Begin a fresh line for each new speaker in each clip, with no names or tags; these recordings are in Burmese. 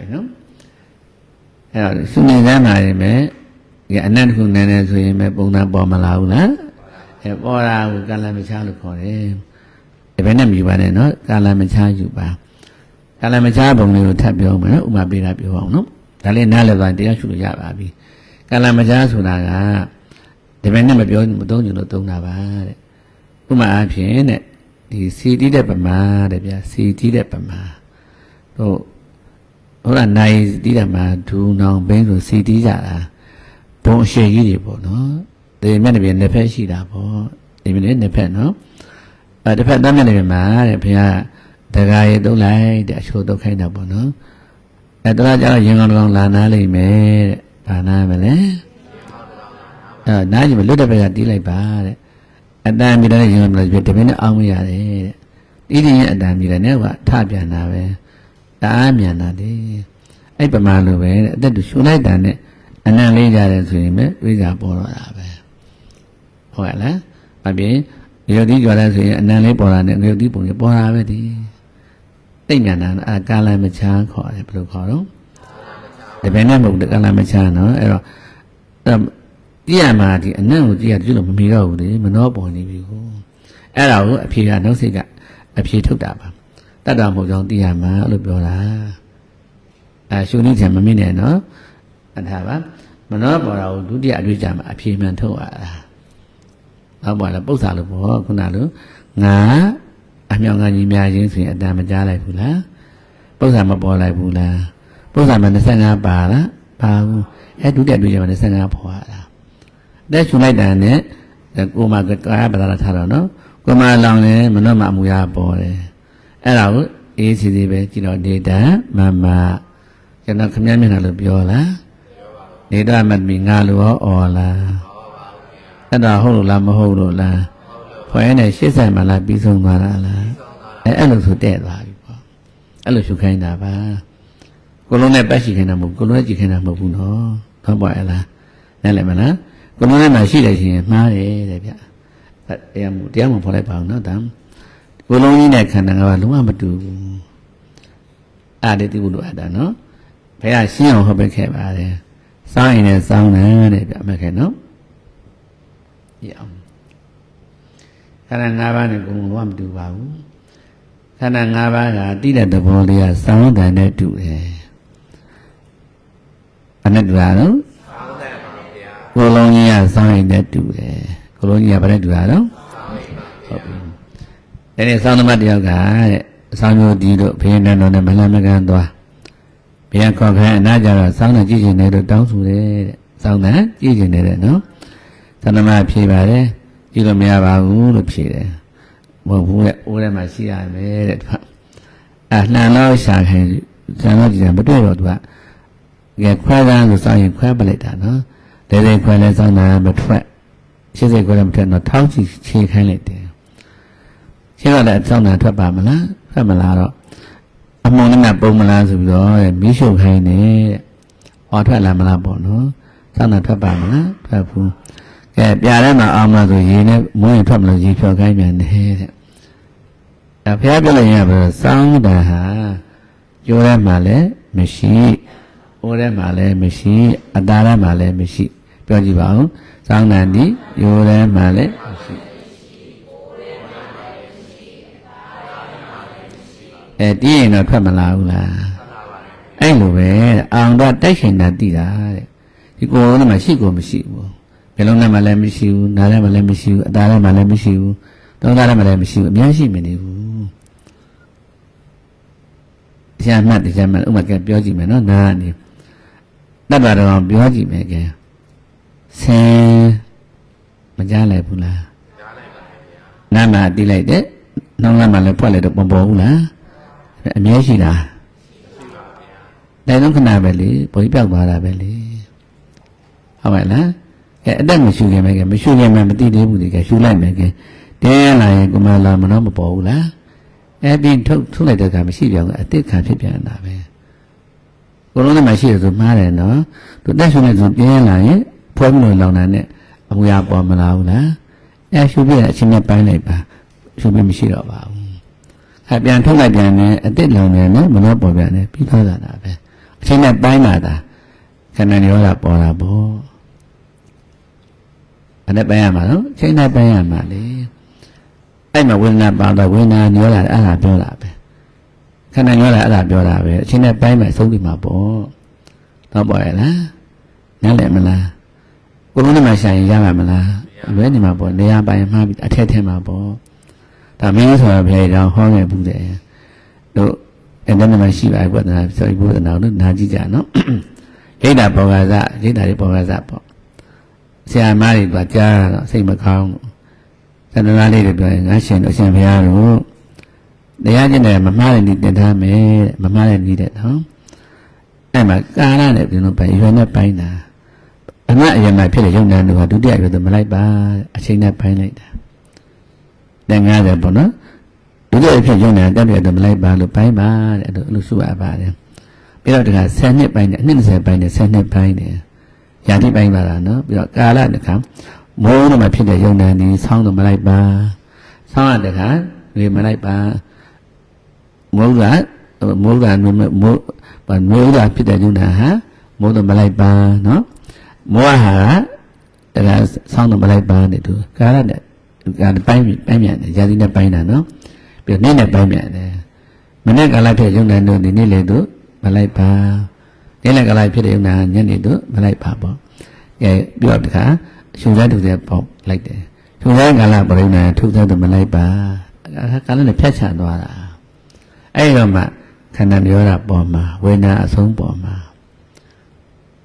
ပြီနော်အဲ့တော့စုနေစမ်းပါရင်ပဲဒီအနတ်တစ်ခုနည်းနည်းဆိုရင်ပဲပုံသဏ္ဍာန်ပေါ်မလာဘူးလားအဲပေါ်တာကိုကာလမချလို့ခေါ်တယ်ဒီဘယ်နဲ့မြည်ပါနဲ့နော်ကာလမချယူပါကာလမချပုံလေးကိုထပ်ပြောမယ်နော်ဥမာပေးတာပြောအောင်နော်ဒါလေးနားလည်သွားတရားရှုလို့ရပါပြီကာလမချဆိုတာကဒီဘယ်နဲ့မပြောမသုံးကြလို့သုံးတာပါတဲ့ဥမာအဖြစ်တဲ့ဒီစီတီးတဲ့ပမာတဲ့ဗျာစီတီးတဲ့ပမာတို့ ဟုတ်လားနိုင်တီးတယ်မှာဒူနောင်ဘင်းဆိုစီတီးကြတာဘုံအရှိကြီးတွေပေါ့နော်ဒီမျက်နှာပြင်နှစ်ဖက်ရှိတာပေါ့ဒီမျက်နှာနှစ်ဖက်နော်အဲတစ်ဖက်သားမျက်နှာပြင်မှာတဲ့ဘုရားတကားရေသုံးလိုက်တဲ့အချိုးတုတ်ခိုင်းတာပေါ့နော်အဲတော့ကျတော့ရင်ကောင်ကောင်လာနာလိမ့်မယ်တဲ့ဘာနာမလဲအဲနားကြည့်မလွတ်တဲ့ဘက်ကတီးလိုက်ပါတဲ့အတန်မြည်တဲ့ရင်ကောင်လည်းဒီမင်းနဲ့အောင်းမရတယ်တဲ့တီးရင်အတန်မြည်တယ်နဲ့ကထပြန်တာပဲ တအားမြန်တာလေအဲ့ပမာလိုပဲတဲ့အသက်တူရှူလိုက်တာနဲ့အနံလေးကြတယ်ဆိုရင်ပဲဝိဇ္ဇာပေါ်တော့တာပဲဟုတ်ကဲ့လားအပြင်ရုပ်တိကြွားတယ်ဆိုရင်အနံလေးပေါ်တာနဲ့ရုပ်တိပုံကြီးပေါ်တာပဲဒီတိတ်မြန်တာအဲကာလမချားခေါ်တယ်ဘယ်လိုခေါ်တော့တပည့်နဲ့မဟုတ်ဘူးကာလမချားနော်အဲ့တော့ကြည့်ရမှာဒီအနံ့ကိုကြည့်ရကြည့်လို့မမီတော့ဘူးလေမနှောပေါ်နေပြီကိုအဲ့ဒါကိုအဖြေကနှုတ်စိတ်ကအဖြေထုတ်တာပါ တတ်တာမဟုတ်ကြောင်းသိရမှာလို့ပြောတာအဲရှုနည်းချင်မမိနဲ့နော်အထာပါမနှောပေါ်တာကိုဒုတိယအတွေ့အကြုံမှာအဖြေမှန်ထုတ်ရတာနောက်ပါလားပု္ပ္ပာလို့ပေါ့ခုနလိုငါအမြောင်ငါကြီးများချင်းဆိုရင်အတန်မကြားလိုက်ဘူးလားပု္ပ္ပာမပေါ်လိုက်ဘူးလားပု္ပ္ပာမ25ပါလားပါဘူးအဲဒုတိယတွေ့ကြမှာ25ပေါ်ရတာတဲ့ရှင်လိုက်တာနဲ့ကိုမကာယပဒါရထားတော့နော်ကိုမလောင်လဲမနှောမအမူအရာပေါ်တယ် အဲ့ဒါကိုအေးစီစီပဲကြည့်တော့ဒေတာမမကျွန်တော်ခမည်းမျက်နှာလို့ပြောလားဒေတာမတ်မီငါလိုရောអော်လားအဲ့ဒါဟုတ်လို့လားမဟုတ်လို့လားဖွယ်နဲ့ရှေ့ဆိုင်မှလားပြီးဆုံးသွားတာလားအဲ့အဲ့လိုဆိုတဲ့သွားပြီပေါ့အဲ့လိုရှုခိုင်းတာပါကိုလုံးနဲ့ပတ်ရှိခိုင်းတာမဟုတ်ကိုလုံးနဲ့ကြည့်ခိုင်းတာမဟုတ်ဘူးနော်ဟုတ်ပါရဲ့လားနားလည်မလားကိုလုံးနဲ့မှရှိတယ်ရှင်မှားတယ်တဲ့ဗျတရားမှုတရားမှုဖော်လိုက်ပါအောင်နော်ဒါ ကိုလုံးကြီးနဲ့ခန္ဓာကလုံးဝမတူဘူးအားတည်းသိဖို့လိုအပ်တာနော်ဘုရားရှင်းအောင်ဟောပေးခဲ့ပါတယ်စောင်းရင်လည်းစောင်းတယ်တဲ့ဗျမှတ်ခဲ့နော်ရအောင်ခန္ဓာ၅ပါးနဲ့ကိုယ်လုံးဝမတူပါဘူးခန္ဓာ၅ပါးကတိတဲ့သဘောလေးကစောင်းတယ်နဲ့တူတယ်ဘာနဲ့တူတာနော်ကိုယ်လုံးကြီးကစောင်းရင်နဲ့တူတယ်ကိုယ်လုံးကြီးကဘာနဲ့တူတာနော်ဟုတ်ပြီ အဲ့ဒီစောင်းသမားတယောက်ကတဲ့အဆောင်မျိုးဒီတို့ဘုရင်တန်တော်နဲ့မလန်မကန်သွားဘုရားခေါ်ခိုင်းအနာကြတော့စောင်းတယ်ကြည့်ကျင်တယ်လို့တောင်းဆိုတယ်တဲ့စောင်းတယ်ကြည့်ကျင်တယ်တဲ့နော်သန္ဓမဖြေပါတယ်ကြည့်လို့မရပါဘူးလို့ဖြေတယ်မဟုတ်ဘူးတဲ့အိုးထဲမှာရှိရမယ်တဲ့သူကအဲလှန်တော့ရှာခိုင်းဇန်တော့ကြည့်တယ်မတွေ့တော့သူကကဲခွဲကန်းဆိုစောင်းရင်ခွဲပလိုက်တာနော်လဲလဲခွဲလဲစောင်းတာမထွက်ရှင်းစိတ်ခွဲလဲမထွက်တော့ထောင်းချီခြေခိုင်းလိုက်တယ် ရှင်းတော့လည်းစောင်းတာထွက်ပါမလားထွက်မလားတော့အမုံနဲ့ပုံမလားဆိုပြီးတော့မီးရှို့ခိုင်းတယ်တဲ့။ဟောထွက်လာမလားပေါ့နော်။စောင်းတာထွက်ပါမလားထွက်ဘူး။ကဲပြာထဲမှာအောင်မလားဆိုရေနဲ့မွေးရင်ထွက်မလို့ရေဖြော်ခိုင်းပြန်တယ်တဲ့။အဲဖះပြလိုက်ရင်ပဲစောင်းတာဟာကျိုးထဲမှာလည်းမရှိ။အိုးထဲမှာလည်းမရှိ။အသားထဲမှာလည်းမရှိ။ပြောကြည့်ပါဦး။စောင်းတာဒီရိုးထဲမှာလည်းမရှိ။ အဲတီးရင်တော့ထွက်မလာဘူးလားအဲ့လိုပဲအောင်တော့တိုက်ရှင်တာတည်တာတဲ့ဒီကိုယ်လုံးမှာရှိကိုမရှိဘူးဘယ်လုံးနဲ့မှလည်းမရှိဘူးနားထဲမှာလည်းမရှိဘူးအသားထဲမှာလည်းမရှိဘူးတောင်းသားထဲမှာလည်းမရှိဘူးအများရှိမနေဘူးတရားမှတ်တရားမှတ်ဥမာကပြောကြည့်မယ်နော်နားကနေတတ်တာတော့ပြောကြည့်မယ်ကဲဆင်းမကြားလိုက်ဘူးလားကြားလိုက်ပါဗျာနားမှာတီးလိုက်တယ်နှောင်းလာမှလည်းဖွက်လိုက်တော့ပုံပေါ်ဘူးလား အမြဲရှိတာတိုင်းလုံးခဏပဲလေဘုံပြောက်သွားတာပဲလေဟုတ်ပါလားအဲအသက်မရှူခင်ပဲကမရှူခင်မှမသိသေးဘူးဒီကရှူလိုက်မယ်ကတင်းလာရင်ကိုမလာမတော့မပေါ်ဘူးလားအဲပြီးထုတ်ထုတ်လိုက်တဲ့ကမရှိပြောင်းအတိတ်ခံဖြစ်ပြန်တာပဲကိုလုံးနဲ့မှရှိတယ်ဆိုမှားတယ်နော်သူတက်ရှူနေဆိုတင်းလာရင်ဖွဲမလို့လောင်တာနဲ့အမူအရာပေါ်မလာဘူးလားအဲရှူပြတဲ့အချိန်နဲ့ပိုင်းလိုက်ပါရှူပြမရှိတော့ပါဘူး အပြန်ထုတ်လိုက်ပြန်တယ်အစ်စ်လောင်တယ်နော်မလို့ပေါ်ပြန်တယ်ပြီးသွားတာပဲဟအချိန်နဲ့ပိုင်းမှသာခန္ဓာညောတာပေါ်တာပေါ့အဲ့ဒါပိုင်းရမှာနော်အချိန်နဲ့ပိုင်းရမှာလေအဲ့မှာဝေဒနာပါတော့ဝေဒနာညောတာအဲ့ဒါပြောတာပဲခန္ဓာညောတာအဲ့ဒါပြောတာပဲအချိန်နဲ့ပိုင်းမှအဆုံးပြီမှာပေါ့တော့ပေါ်ရလားနားလည်မလားကိုယ်လုံးနဲ့မှရှာရင်ရမှာမလားလွဲနေမှာပေါ့နေရာပိုင်းမှားပြီးအထက်ထဲမှာပေါ့ ဒါမင်းဆိုတာဘယ်ကြောင်ဟောခဲ့ဘူးတဲ့တို့အဲ့ဒါမှရှိပါဘုရားဆိုဘုရားတော်တို့နားကြည့်ကြနော်ရိတ်တာပေါ်ကစားရိတ်တာတွေပေါ်ကစားပေါ့ဆရာမတွေကကြားတော့စိတ်မကောင်းဘူးသန္တနာလေးတွေပြောရင်ငါရှင်တို့အရှင်ဘုရားတို့တရားကျင့်တယ်မမှားတဲ့နေ့တင်ထားမယ်တဲ့မမှားတဲ့နေ့တဲ့နော်အဲ့မှာကာရနဲ့ပြင်လို့ပိုင်ရွယ်နဲ့ပိုင်းတာအနအယမဖြစ်တဲ့ယုံနာတို့ကဒုတိယရွယ်တော့မလိုက်ပါအချိန်နဲ့ပိုင်းလိုက်တာ တဲ့90ပေါ့နော်ဒုတိယဖြစ်ယုံနာတက်တယ်တော့မလိုက်ပါလို့ပိုင်းပါတဲ့အဲ့လိုအဲ့လိုစုရပါတယ်ပြီးတော့တခါ10နှစ်ပိုင်းနဲ့အနှစ်20ပိုင်းနဲ့10နှစ်ပိုင်းနဲ့ယာတိပိုင်းပါတာနော်ပြီးတော့ကာလတခါမိုးတော့မှဖြစ်တဲ့ယုံနာနေဆောင်းတော့မလိုက်ပါဆောင်းရတခါနေမလိုက်ပါမိုးကမိုးကမိုးမိုးဘာမိုးကဖြစ်တဲ့ယုံနာဟာမိုးတော့မလိုက်ပါနော်မောဟဟာတခါဆောင်းတော့မလိုက်ပါနဲ့သူကာလနဲ့ကာလ ပိုင်းပိုင်းမြန်တယ်ယာတိနဲ့ပိုင်းတာနော်ပြီးတော့နေ့နဲ့ပိုင်းမြန်တယ်မနေ့ကာလဖြစ်ယုံနာတို့ဒီနေ့လေတို့မလိုက်ပါနေ့လည်းကာလဖြစ်တဲ့ယုံနာညနေတို့မလိုက်ပါပေါ့အဲပြီးတော့တခါရှုံးစားတူတဲ့ပေါ့လိုက်တယ်ရှုံးစားကာလပရိနာထုသက်တော့မလိုက်ပါကာလနဲ့ဖြတ်ချသွားတာအဲ့တော့မှခန္ဓာပြောတာပေါ်မှာဝေဒနာအဆုံးပေါ်မှာ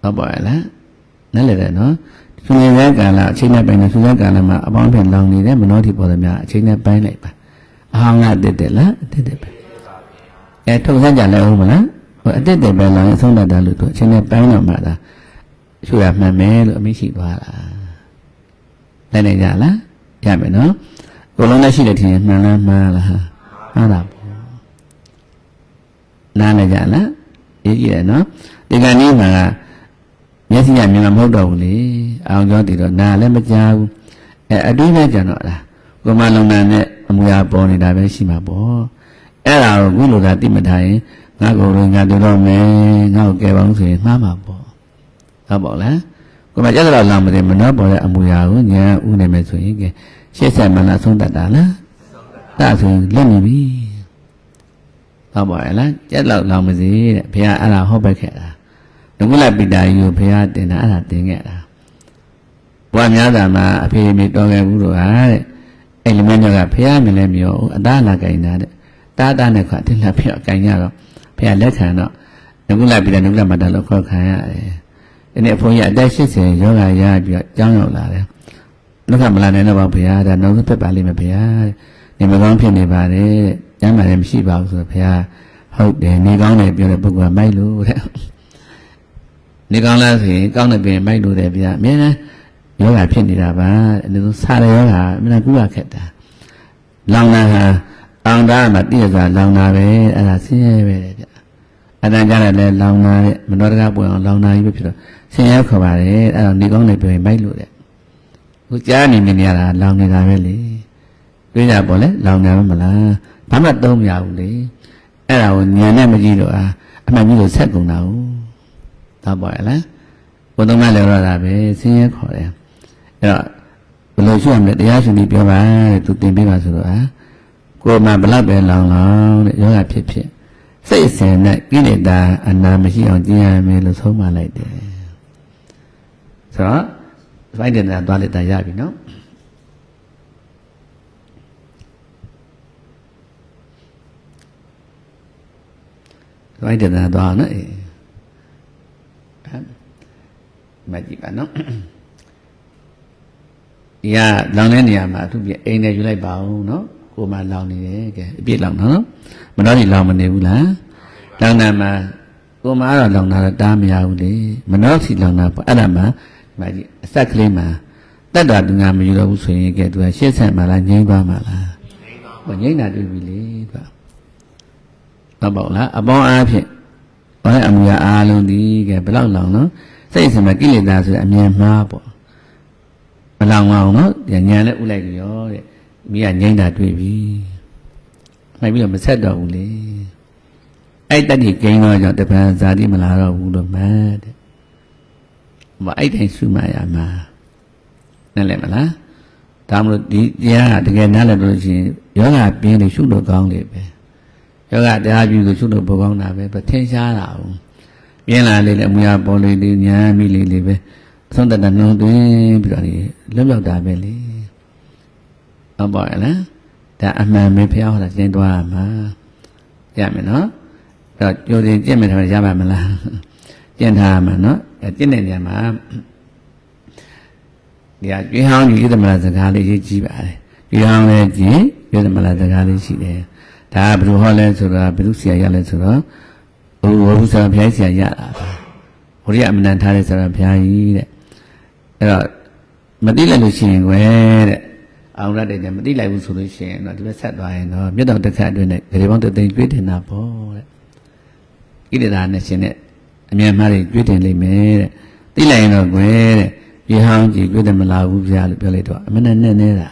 ဟုတ်ပါရဲ့လားနားလည်တယ်နော် ရှုံးစားကာလအချိန်နဲ့ပိုင်းနဲ့ရှုံးစားကာလမှာအပေါင်းဖြင့်လောင်နေတဲ့မနောတိပေါ်သမျှအချိန်နဲ့ပိုင်းလိုက်ပါအဟောင်းကတက်တယ်လားတက်တယ်ပဲအဲထုံစမ်းကြလဲဦးမလားဟိုအတက်တယ်ပဲလောင်အဆုံးတတ်တယ်လို့သူအချိန်နဲ့ပိုင်းတော့မှသာရှုရမှန်မယ်လို့အမိရှိသွားတာလည်းနေကြလားရမယ်နော်ကိုလုံးနဲ့ရှိတဲ့ထင်မှန်လားမှားလားဟာမှားတာပေါ့နားနေကြလားရေးကြည့်ရနော်ဒီကနေ့မှာမျက်စိကမြင်မှာမဟုတ်တော့ဘူးလေ အောင်ကြောတည်တော့နားလည်းမကြားဘူးအဲအတွင်းနဲ့ကြံတော့လားကိုမလုံနာနဲ့အမူအရာပေါ်နေတာပဲရှိမှာပေါ့အဲ့ဒါကိုခုလိုသာတိမထားရင်ငါကိုယ်လုံးငါတို့တော့မယ်ငါ့ကိုကဲပါအောင်ဆိုရင်မှားမှာပေါ့ဟုတ်ပါလားကိုမကြက်တော့လာမသိမနှောပေါ်တဲ့အမူအရာကိုညာဥနေမယ်ဆိုရင်ကဲရှေ့ဆက်မလားဆုံးတတ်တာလားဒါဆိုရင်လက်နေပြီဟုတ်ပါရဲ့လားကြက်တော့လာမသိတဲ့ဘုရားအဲ့ဒါဟောပဲခဲ့တာဒုက္ခလပိတာကြီးကိုဘုရားတင်တာအဲ့ဒါတင်ခဲ့တာ ဘွားများသာမှာအဖေမေတော်ခဲ့ဘူးတော့ဟာတဲ့အဲ့ဒီမင်းကဘုရားမြင်လဲမြောအသားလာကြင်တာတဲ့တားတာနဲ့ခွတ်တင်လာပြောကြင်ရတော့ဘုရားလက်ခံတော့ဒုက္ခလပိတာဒုက္ခမတလို့ခေါ်ခံရတယ်ဒီနေ့အဖိုးကြီးအသက်80ယောဂရပြီးတော့ကြောင်းရောက်လာတယ်ဒုက္ခမလာနိုင်တော့ပါဘုရားဒါနောက်ဆုံးပြတ်ပါလိမ့်မယ်ဘုရားနေမကောင်းဖြစ်နေပါတယ်ကျမ်းမာတယ်မရှိပါဘူးဆိုတော့ဘုရားဟုတ်တယ်နေကောင်းတယ်ပြောတဲ့ပုဂ္ဂိုလ်ကမိုက်လို့တဲ့နေကောင်းလားဆိုရင်ကောင်းတယ်ပြင်မိုက်လို့တယ်ဗျာအမြဲတမ်း ယောဂဖြစ်နေတာပါအဲ့လိုဆရာယောဂအမြဲတမ်းကုရခက်တာလောင်တာဟာအောင်တာမှာတည့်ရစွာလောင်တာပဲအဲ့ဒါဆင်းရဲပဲတဲ့ဗျအတန်ကြတယ်လဲလောင်တာတဲ့မတော်တကားပွင့်အောင်လောင်တာကြီးပဲဖြစ်တော့ဆင်းရဲခေါ်ပါတယ်အဲ့တော့နေကောင်းတယ်ပြောရင်မိုက်လို့တဲ့ခုကြားနေနေရတာလောင်နေတာပဲလေတွေးကြပေါ့လေလောင်နေမလားဘာမှသုံးမရဘူးလေအဲ့ဒါကိုညံနဲ့မကြည့်တော့အာအမှန်ကြီးကိုဆက်ကုန်တာဟုတ်သာပါရဲ့လားဘုံသုံးမလဲတော့တာပဲဆင်းရဲခေါ်တယ် အဲ့တော့ဘယ်လိုရှိရမလဲတရားရှင်ကြီးပြောပါတဲ့သူတင်ပေးပါဆိုတော့အာကိုယ်မှဘလောက်ပဲလောင်လောင်တဲ့ယောဂဖြစ်ဖြစ်စိတ်အစဉ်နဲ့ကိလေသာအနာမရှိအောင်ကျင့်ရမယ်လို့ဆုံးမလိုက်တယ်ဆိုတော့ဖိုက်တယ်နာသွားလက်တာရပြီနော်ဖိုက်တယ်နာသွားနော်အေးမကြည့်ပါနော် ဒီကလောင်တဲ့နေရာမှာသူပြအိမ်နဲ့ယူလိုက်ပါဦးနော်ကိုမှလောင်နေတယ်ကဲအပြစ်လောင်နော်မတော့ဒီလောင်မနေဘူးလားလောင်တာမှာကိုမှတော့လောင်တာတော့တားမရဘူးလေမတော့စီလောင်တာပေါ့အဲ့ဒါမှဒီမှာကြီးအဆက်ကလေးမှာတက်တာတူငါမယူတော့ဘူးဆိုရင်ကဲသူကရှင်းဆက်မှလားငြိမ်းသွားမှလားဟောငြိမ်းတာတွေ့ပြီလေသူကတော့ပေါ့လားအပေါင်းအားဖြင့်ဘာလဲအမူအရာအားလုံးဒီကဲဘယ်လောက်လောင်နော်စိတ်အစမှာကိလေသာဆိုတဲ့အမြင်မှားပေါ့ မလောင်အောင်နော်ညာနဲ့ဥလိုက်ရောတဲ့မိကငိမ့်တာတွေ့ပြီမှိုက်ပြီးတော့မဆက်တော့ဘူးလေအဲ့တတ္တိကိန်းတော့ကြောင့်တပံဇာတိမလာတော့ဘူးလို့မှတ်တဲ့။ဘာအဲ့တိုင်းရှုမှတ်ရမှာနားလည်မလား။ဒါမလို့ဒီတရားကတကယ်နားလည်လို့ရှိရင်ယောဂပြင်းလို့ရှုလို့ကောင်းလေပဲ။ယောဂတရားပြုလို့ရှုလို့ပိုကောင်းတာပဲ။ထင်ရှားတာဘူး။ပြင်းလာလေလေအမူအရာပေါ်လေလေညာမိလေလေပဲ။ သုံးတတ်တဲ့နှုံသွင်းပြီးတော့လွတ်မြောက်တာပဲလေ။ဟုတ်ပါရဲ့လား။ဒါအမှန်ပဲဖျားဟောတာကျင်းသွားမှာ။ရမယ်နော်။အဲ့တော့ကြိုတင်ကြင့်မယ်ထားရပါမလား။ကျင့်ထားမှာနော်။အဲကျင့်တဲ့နေရာမှာဒီဟာကျွေးဟောင်းကြီးသမလာစကားလေးရေးကြည့်ပါလေကျွေးဟောင်းလည်းကြည့်ကျွေးသမလာစကားလေးရှိတယ်ဒါကဘယ်လိုဟောလဲဆိုတော့ဘယ်လိုဆရာရလဲဆိုတော့ဘုရားဘုရားဘုရားဆရာရတာပါဘုရားအမနန်ထားတဲ့ဆရာဘုရားကြီးတဲ့ အဲ့တော့မသိလိုက်လို့ရှိရင်ကွယ်တဲ့အောင်ရတဲ့မသိလိုက်ဘူးဆိုလို့ရှိရင်တော့ဒီဘက်ဆက်သွားရင်တော့မြတ်တော်တစ်ခါအတွင်းနဲ့ဂရေပေါင်းတသိန်းကျွေးတင်တာပေါ့တဲ့ဣတိဒါနဲ့ရှင်နဲ့အမြဲမှတွေကျွေးတင်လိမ့်မယ်တဲ့သိလိုက်ရင်တော့ကွယ်တဲ့ပြေဟောင်းကြည့်တွေ့တယ်မလားဘူးဗျာလို့ပြောလိုက်တော့အမနဲ့နဲ့နေတာ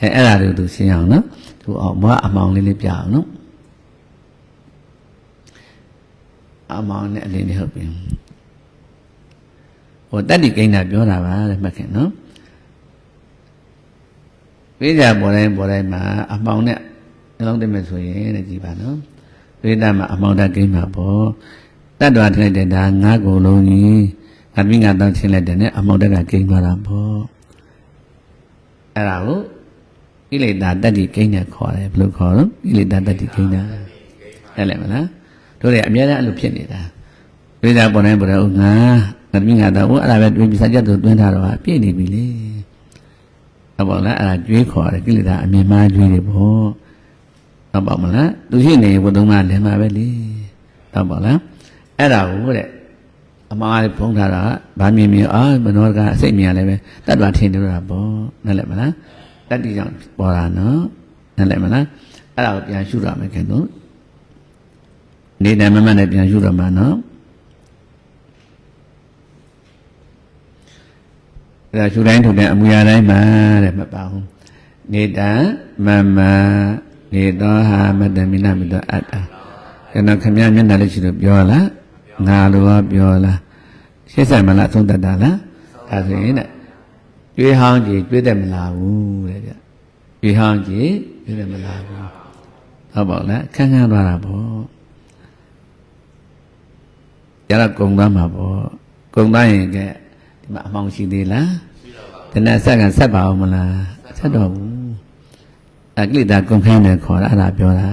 အဲအဲ့ဒါတို့သူရှင်းအောင်နော်သူအောင်မအမောင်လေးလေးပြအောင်နော်အမောင်နဲ့အလေးလေးဟုတ်ပြီ ဟိုတတ္တိကိန်းတာပြောတာပါလေမှတ်ခင်နော်ဝိဇ္ဇာပေါ်တိုင်းပေါ်တိုင်းမှာအမောင်နဲ့နှလုံးသွင်းမယ်ဆိုရင်တဲ့ကြည်ပါနော်ဝိဒ္ဓမှာအမောင်တကိန်းမှာပေါ့တတ္တဝါထိုက်တဲ့ဒါငါးကိုယ်လုံးကြီးအမိငါတောင်းချင်းလိုက်တယ်နဲ့အမောင်တက်ကကိန်းသွားတာပေါ့အဲ့ဒါကိုကိလေသာတတ္တိကိန်းနဲ့ခေါ်တယ်ဘယ်လိုခေါ်တော့ကိလေသာတတ္တိကိန်းတာအဲ့လည်းမလားတို့တွေအများအားအဲ့လိုဖြစ်နေတာဝိဇ္ဇာပေါ်တိုင်းပေါ်တိုင်းငါ ငါမိငါတော့အဲ့ဒါပဲတွင်ပြီးစကြတ်သူတွင်းထားတော့ပြည့်နေပြီလေဟုတ်ပါလားအဲ့ဒါကျွေးခေါ်တယ်ကိလေသာအမြင်မှားကျွေးတယ်ပေါ့ဟုတ်ပါမလားသူရှိနေဘုဒ္ဓမှာလည်းမှာပဲလေဟုတ်ပါလားအဲ့ဒါကိုတဲ့အမှားလေးဖုံးထားတာဗာမြင်မြင်အာမနောကအစိတ်မြင်လည်းပဲတတ်တော်ထင်လို့တာပေါ့နားလည်မလားတတ္တိကြောင့်ပေါ်တာနော်နားလည်မလားအဲ့ဒါကိုပြန်ရှုရမယ်ခင်ဗျနေတယ်မမနဲ့ပြန်ရှုရမှာနော် အဲ့ဒါရှုတိုင်းထုတ်တဲ့အမူအရာတိုင်းမှာတဲ့မပါဘူးနေတာမမနေတော့ဟာမတ္တမိနမိတော့အတ္တကျွန်တော်ခမမျက်နှာလေးရှိလို့ပြောလားငါလိုကပြောလားရှင်းဆိုင်မလားသုံးတတ်တာလားဒါဆိုရင်တဲ့ကျွေးဟောင်းကြီးကျွေးတယ်မလားဘူးတဲ့ကြကျွေးဟောင်းကြီးကျွေးတယ်မလားဘူးဟုတ်ပါလားခန်းခန်းသွားတာပေါ့ကျတော့ကုံသွားမှာပေါ့ကုံသွားရင်ကဲ ဒီမှာအမောင်ရှိသေးလားတနက်ဆက်ကဆက်ပါအောင်မလားဆက်တော့ဘူးအကိလေသာကုံခန်းတယ်ခေါ်တာအဲ့ဒါပြောတာ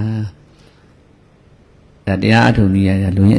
ဒါတရားအထုံနည်းရလူရ